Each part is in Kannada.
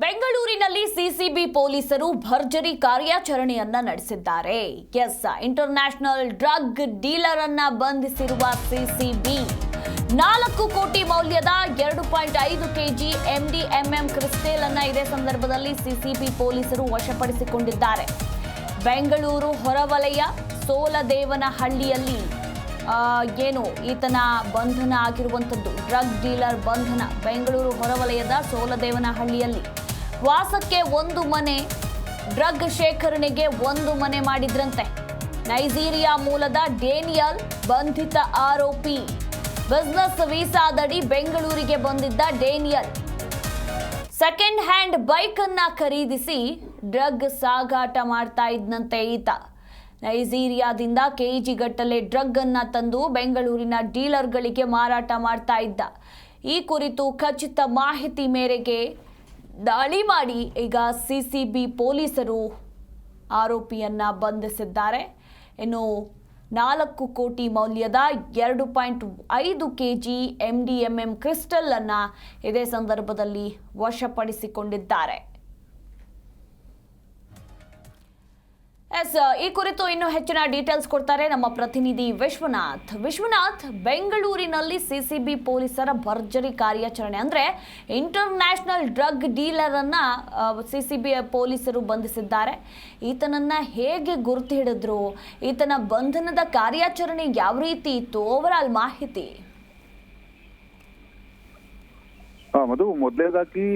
ಬೆಂಗಳೂರಿನಲ್ಲಿ ಸಿಸಿಬಿ ಪೊಲೀಸರು ಭರ್ಜರಿ ಕಾರ್ಯಾಚರಣೆಯನ್ನ ನಡೆಸಿದ್ದಾರೆ. ಎಸ್, ಇಂಟರ್ನ್ಯಾಷನಲ್ ಡ್ರಗ್ ಡೀಲರ್ ಅನ್ನ ಬಂಧಿಸಿರುವ ಸಿಸಿಬಿ. ನಾಲ್ಕು ಕೋಟಿ ಮೌಲ್ಯದ ಎರಡು ಪಾಯಿಂಟ್ ಐದು ಕೆಜಿ ಎಂಡಿಎಂಎಂ ಕ್ರಿಸ್ಟೇಲ್ ಅನ್ನ ಇದೇ ಸಂದರ್ಭದಲ್ಲಿ ಸಿಸಿಬಿ ಪೊಲೀಸರು ವಶಪಡಿಸಿಕೊಂಡಿದ್ದಾರೆ. ಬೆಂಗಳೂರು ಹೊರವಲಯ ಸೋಲದೇವನಹಳ್ಳಿಯಲ್ಲಿ ಏನು ಈತನ ಬಂಧನ ಆಗಿರುವಂಥದ್ದು, ಡ್ರಗ್ ಡೀಲರ್ ಬಂಧನ, ಬೆಂಗಳೂರು ಹೊರವಲಯದ ಸೋಲದೇವನಹಳ್ಳಿಯಲ್ಲಿ. ವಾಸಕ್ಕೆ ಒಂದು ಮನೆ, ಡ್ರಗ್ ಶೇಖರಣೆಗೆ ಒಂದು ಮನೆ ಮಾಡಿದ್ರಂತೆ. ನೈಜೀರಿಯಾ ಮೂಲದ ಡೇನಿಯಲ್ ಬಂಧಿತ ಆರೋಪಿ. ಬಿಸ್ನೆಸ್ ವೀಸಾದಡಿ ಬೆಂಗಳೂರಿಗೆ ಬಂದಿದ್ದ ಡೇನಿಯಲ್. ಸೆಕೆಂಡ್ ಹ್ಯಾಂಡ್ ಬೈಕ್ ಅನ್ನ ಖರೀದಿಸಿ ಡ್ರಗ್ ಸಾಗಾಟ ಮಾಡ್ತಾ ಇದ್ನಂತೆ ಈತ. ನೈಜೀರಿಯಾದಿಂದ ಕೆಜಿ ಗಟ್ಟಲೆ ಡ್ರಗ್ ಅನ್ನ ತಂದು ಬೆಂಗಳೂರಿನ ಡೀಲರ್ಗಳಿಗೆ ಮಾರಾಟ ಮಾಡ್ತಾ ಇದ್ದ. ಈ ಕುರಿತು ಖಚಿತ ಮಾಹಿತಿ ಮೇರೆಗೆ ದಾಳಿ ಮಾಡಿ ಈಗ ಸಿಸಿಬಿ ಪೊಲೀಸರು ಆರೋಪಿಯನ್ನ ಬಂಧಿಸಿದ್ದಾರೆ. ಇನ್ನು ನಾಲ್ಕು ಕೋಟಿ ಮೌಲ್ಯದ ಎರಡು ಪಾಯಿಂಟ್ ಐದು K G M D M M crystal ಅನ್ನ ಇದೇ ಸಂದರ್ಭದಲ್ಲಿ ವಶಪಡಿಸಿಕೊಂಡಿದ್ದಾರೆ. ಎಸ್ ಈ ಕುರಿತು ಇನ್ನು ಹೆಚ್ಚಿನ ಡೀಟೇಲ್ಸ್ ಕೊಡ್ತಾರೆ ನಮ್ಮ ಪ್ರತಿನಿಧಿ ವಿಶ್ವನಾಥ್. ವಿಶ್ವನಾಥ್, ಬೆಂಗಳೂರಿನಲ್ಲಿ ಸಿಸಿಬಿ ಪೊಲೀಸರ ಭರ್ಜರಿ ಕಾರ್ಯಾಚರಣೆ. ಅಂದ್ರೆ ಇಂಟರ್ನ್ಯಾಷನಲ್ ಡ್ರಗ್ ಡೀಲರ್ ಅನ್ನ ಸಿಸಿಬಿ ಪೊಲೀಸರು ಬಂಧಿಸಿದ್ದಾರೆ. ಈತನನ್ನ ಹೇಗೆ ಗುರುತು ಹಿಡಿದ್ರು ಈತನ ಬಂಧನದ ಕಾರ್ಯಾಚರಣೆ ಯಾವ ರೀತಿ ಇತ್ತು? ಓವರ್ ಮಾಹಿತಿ ಆ, ಮಧು, ಮೊದಲೇದಾಗಿ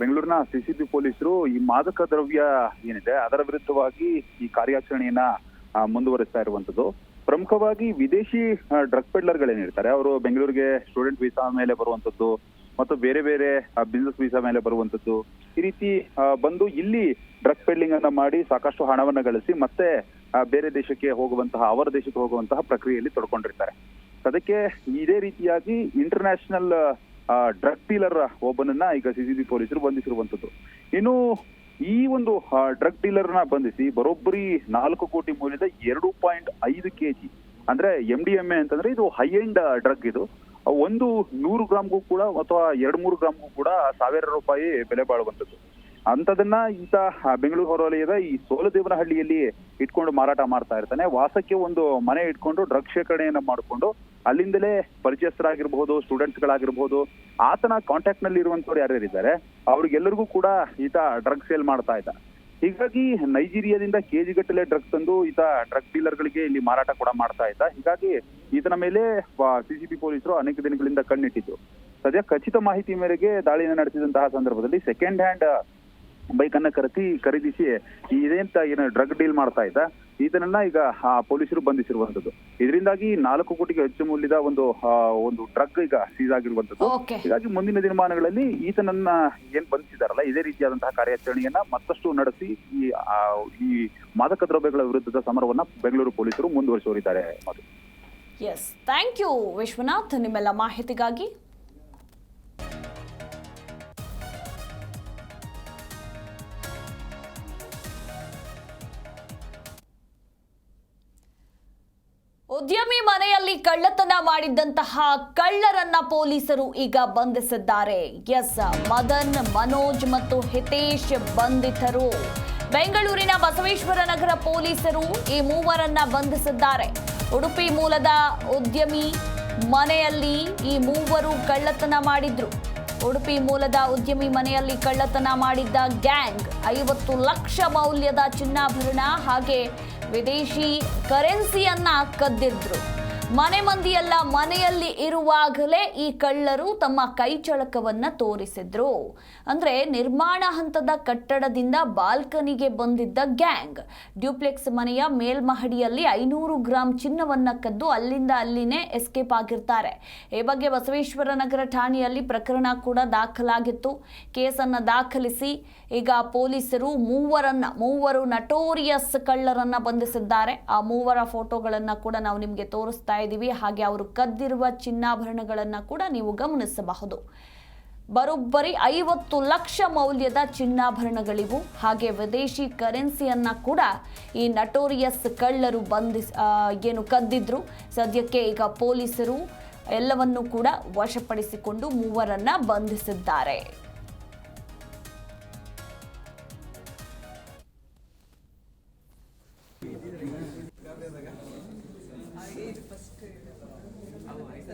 ಬೆಂಗಳೂರಿನ ಸಿಸಿಬಿ ಪೊಲೀಸರು ಈ ಮಾದಕ ದ್ರವ್ಯ ಏನಿದೆ, ಅದರ ವಿರುದ್ಧವಾಗಿ ಈ ಕಾರ್ಯಾಚರಣೆಯನ್ನ ಮುಂದುವರಿಸ್ತಾ ಇರುವಂತದ್ದು ಪ್ರಮುಖವಾಗಿ ವಿದೇಶಿ ಡ್ರಗ್ ಪೆಡ್ಲರ್ಗಳೇನಿರ್ತಾರೆ ಅವರು ಬೆಂಗಳೂರಿಗೆ ಸ್ಟೂಡೆಂಟ್ ವೀಸಾ ಮೇಲೆ ಬರುವಂತದ್ದು ಮತ್ತು ಬೇರೆ ಬೇರೆ ಬಿಸ್ನೆಸ್ ವೀಸಾ ಮೇಲೆ ಬರುವಂತದ್ದು ಈ ರೀತಿ ಬಂದು ಇಲ್ಲಿ ಡ್ರಗ್ ಪೆಡ್ಲಿಂಗ್ ಅನ್ನ ಮಾಡಿ ಸಾಕಷ್ಟು ಹಣವನ್ನ ಗಳಿಸಿ ಮತ್ತೆ ಬೇರೆ ದೇಶಕ್ಕೆ ಹೋಗುವಂತಹ, ಅವರ ದೇಶಕ್ಕೆ ಹೋಗುವಂತಹ ಪ್ರಕ್ರಿಯೆಯಲ್ಲಿ ತೊಡ್ಕೊಂಡಿರ್ತಾರೆ. ಅದಕ್ಕೆ ಇದೇ ರೀತಿಯಾಗಿ ಇಂಟರ್ನ್ಯಾಷನಲ್ ಡ್ರಗ್ ಡೀಲರ್ ಒಬ್ಬನನ್ನ ಈಗ ಸಿಸಿಬಿ ಪೊಲೀಸರು ಬಂಧಿಸಿರುವಂತದ್ದು. ಇನ್ನು ಈ ಒಂದು ಡ್ರಗ್ ಡೀಲರ್ನ ಬಂಧಿಸಿ ಬರೋಬ್ಬರಿ ನಾಲ್ಕು ಕೋಟಿ ಮೌಲ್ಯದ ಎರಡು ಪಾಯಿಂಟ್ ಐದು ಕೆಜಿ, ಅಂದ್ರೆ ಎಂ ಡಿ ಎಂ ಎ ಅಂತಂದ್ರೆ ಇದು ಹೈ ಎಂಡ್ ಡ್ರಗ್ ಇದು. ಒಂದು ನೂರು ಗ್ರಾಮ್ಗೂ ಕೂಡ ಅಥವಾ ಎರಡು ಮೂರು ಗ್ರಾಮ್ಗೂ ಕೂಡ ಸಾವಿರ ರೂಪಾಯಿ ಬೆಲೆ ಬಾಳುವಂತದ್ದು. ಅಂತದನ್ನ ಈತ ಬೆಂಗಳೂರು ಹೊರವಲಯದ ಈ ಸೋಲದೇವನಹಳ್ಳಿಯಲ್ಲಿ ಇಟ್ಕೊಂಡು ಮಾರಾಟ ಮಾಡ್ತಾ ಇರ್ತಾನೆ. ವಾಸಕ್ಕೆ ಒಂದು ಮನೆ ಇಟ್ಕೊಂಡು ಡ್ರಗ್ ಶೇಖರಣೆಯನ್ನ ಮಾಡಿಕೊಂಡು ಅಲ್ಲಿಂದಲೇ ಪರಿಚಯಸ್ಥರಾಗಿರ್ಬಹುದು ಸ್ಟೂಡೆಂಟ್ಸ್ ಗಳಾಗಿರ್ಬಹುದು ಆತನ ಕಾಂಟ್ಯಾಕ್ಟ್ನಲ್ಲಿ ಇರುವಂತವ್ರು ಯಾರ್ಯಾರಿದ್ದಾರೆ, ಅವ್ರಿಗೆಲ್ಲರಿಗೂ ಕೂಡ ಈತ ಡ್ರಗ್ ಸೇಲ್ ಮಾಡ್ತಾ ಇದ್ದ. ಹೀಗಾಗಿ ನೈಜೀರಿಯಾದಿಂದ ಕೆಜಿ ಗಟ್ಟಲೆ ಡ್ರಗ್ ತಂದು ಈತ ಡ್ರಗ್ ಡೀಲರ್ ಗಳಿಗೆ ಇಲ್ಲಿ ಮಾರಾಟ ಕೂಡ ಮಾಡ್ತಾ ಇದ್ದ. ಹೀಗಾಗಿ ಈತನ ಮೇಲೆ ಸಿಸಿಬಿ ಪೊಲೀಸರು ಅನೇಕ ದಿನಗಳಿಂದ ಕಣ್ಣಿಟ್ಟಿದ್ದು. ಸದ್ಯ ಖಚಿತ ಮಾಹಿತಿ ಮೇರೆಗೆ ದಾಳಿಯನ್ನು ನಡೆಸಿದಂತಹ ಸಂದರ್ಭದಲ್ಲಿ ಸೆಕೆಂಡ್ ಹ್ಯಾಂಡ್ ಬೈಕ್ ಅನ್ನ ಖರೀದಿ ಖರೀದಿಸಿ ಇದೇಂತ ಏನು ಡ್ರಗ್ ಡೀಲ್ ಮಾಡ್ತಾ ಇದ್ದ? ಇದನ್ನ ಈಗ ಪೊಲೀಸರು ಬಂಧಿಸಿರುವಂತದ್ದು ಇದರಿಂದಾಗಿ ನಾಲ್ಕು ಕೋಟಿಗೆ ಹೆಚ್ಚು ಮೌಲ್ಯದ ಒಂದು ಒಂದು ಡ್ರಗ್ ಈಗ ಸೀಸ್ ಆಗಿರುವಂತದ್ದು ಹೀಗಾಗಿ ಮುಂದಿನ ದಿನಮಾನಗಳಲ್ಲಿ ಈತನನ್ನ ಏನ್ ಬಂಧಿಸಿದಾರಲ್ಲ ಇದೇ ರೀತಿಯಾದಂತಹ ಕಾರ್ಯಾಚರಣೆಯನ್ನ ಮತ್ತಷ್ಟು ನಡೆಸಿ ಈ ಈ ಮಾದಕ ದ್ರವ್ಯಗಳ ವಿರುದ್ಧದ ಸಮರವನ್ನ ಬೆಂಗಳೂರು ಪೊಲೀಸರು ಮುಂದುವರಿಸುವರಿದ್ದಾರೆ Madhu. Yes thank you Vishwanath. ನಿಮ್ಮೆಲ್ಲ ಮಾಹಿತಿಗಾಗಿ ಉದ್ಯಮಿ ಮನೆಯಲ್ಲಿ ಕಳ್ಳತನ ಮಾಡಿದ್ದಂತಹ ಕಳ್ಳರನ್ನ ಪೊಲೀಸರು ಈಗ ಬಂಧಿಸಿದ್ದಾರೆ. ಎಸ್, ಮದನ್, ಮನೋಜ್ ಮತ್ತು ಹಿತೇಶ್ ಬಂಧಿತರು. ಬೆಂಗಳೂರಿನ ಬಸವೇಶ್ವರ ನಗರ ಪೊಲೀಸರು ಈ ಮೂವರನ್ನ ಬಂಧಿಸಿದ್ದಾರೆ. ಉಡುಪಿ ಮೂಲದ ಉದ್ಯಮಿ ಮನೆಯಲ್ಲಿ ಈ ಮೂವರು ಕಳ್ಳತನ ಮಾಡಿದ್ರು. ಉಡುಪಿ ಮೂಲದ ಉದ್ಯಮಿ ಮನೆಯಲ್ಲಿ ಕಳ್ಳತನ ಮಾಡಿದ್ದ ಗ್ಯಾಂಗ್ ಐವತ್ತು ಲಕ್ಷ ಮೌಲ್ಯದ ಚಿನ್ನಾಭರಣ ಹಾಗೆ ವಿದೇಶಿ ಕರೆನ್ಸಿಯನ್ನ ಕದ್ದಿದ್ರು. ಮನೆ ಮಂದಿಯೆಲ್ಲ ಮನೆಯಲ್ಲಿ ಇರುವಾಗಲೇ ಈ ಕಳ್ಳರು ತಮ್ಮ ಕೈಚಳಕವನ್ನ ತೋರಿಸಿದ್ರು. ಅಂದ್ರೆ ನಿರ್ಮಾಣ ಹಂತದ ಕಟ್ಟಡದಿಂದ ಬಾಲ್ಕನಿಗೆ ಬಂದಿದ್ದ ಗ್ಯಾಂಗ್. ಡ್ಯೂಪ್ಲೆಕ್ಸ್ ಮನೆಯ ಮೇಲ್ಮಹಡಿಯಲ್ಲಿ ಐನೂರು ಗ್ರಾಂ ಚಿನ್ನವನ್ನ ಕದ್ದು ಅಲ್ಲಿಂದ ಅಲ್ಲಿನೇ ಎಸ್ಕೇಪ್ ಆಗಿರ್ತಾರೆ. ಈ ಬಗ್ಗೆ ಬಸವೇಶ್ವರ ನಗರ ಠಾಣೆಯಲ್ಲಿ ಪ್ರಕರಣ ಕೂಡ ದಾಖಲಾಗಿತ್ತು. ಕೇಸನ್ನ ದಾಖಲಿಸಿ ಈಗ ಪೊಲೀಸರು ಮೂವರನ್ನ, ಮೂವರು ನಟೋರಿಯಸ್ ಕಳ್ಳರನ್ನ ಬಂಧಿಸಿದ್ದಾರೆ. ಆ ಮೂವರ ಫೋಟೋಗಳನ್ನ ಕೂಡ ನಾವು ನಿಮಗೆ ತೋರಿಸ್ತಾ ಇದ್ದೀವಿ. ಹಾಗೆ ಅವರು ಕದ್ದಿರುವ ಚಿನ್ನಾಭರಣಗಳನ್ನು ಕೂಡ ನೀವು ಗಮನಿಸಬಹುದು. ಬರೋಬ್ಬರಿ ಐವತ್ತು ಲಕ್ಷ ಮೌಲ್ಯದ ಚಿನ್ನಾಭರಣಗಳಿವು. ಹಾಗೆ ವಿದೇಶಿ ಕರೆನ್ಸಿಯನ್ನ ಕೂಡ ಈ ನಟೋರಿಯಸ್ ಕಳ್ಳರು ಬಂಧಿಸ್ ಏನು ಕದ್ದಿದ್ರು. ಸದ್ಯಕ್ಕೆ ಈಗ ಪೊಲೀಸರು ಎಲ್ಲವನ್ನೂ ಕೂಡ ವಶಪಡಿಸಿಕೊಂಡು ಮೂವರನ್ನ ಬಂಧಿಸಿದ್ದಾರೆ.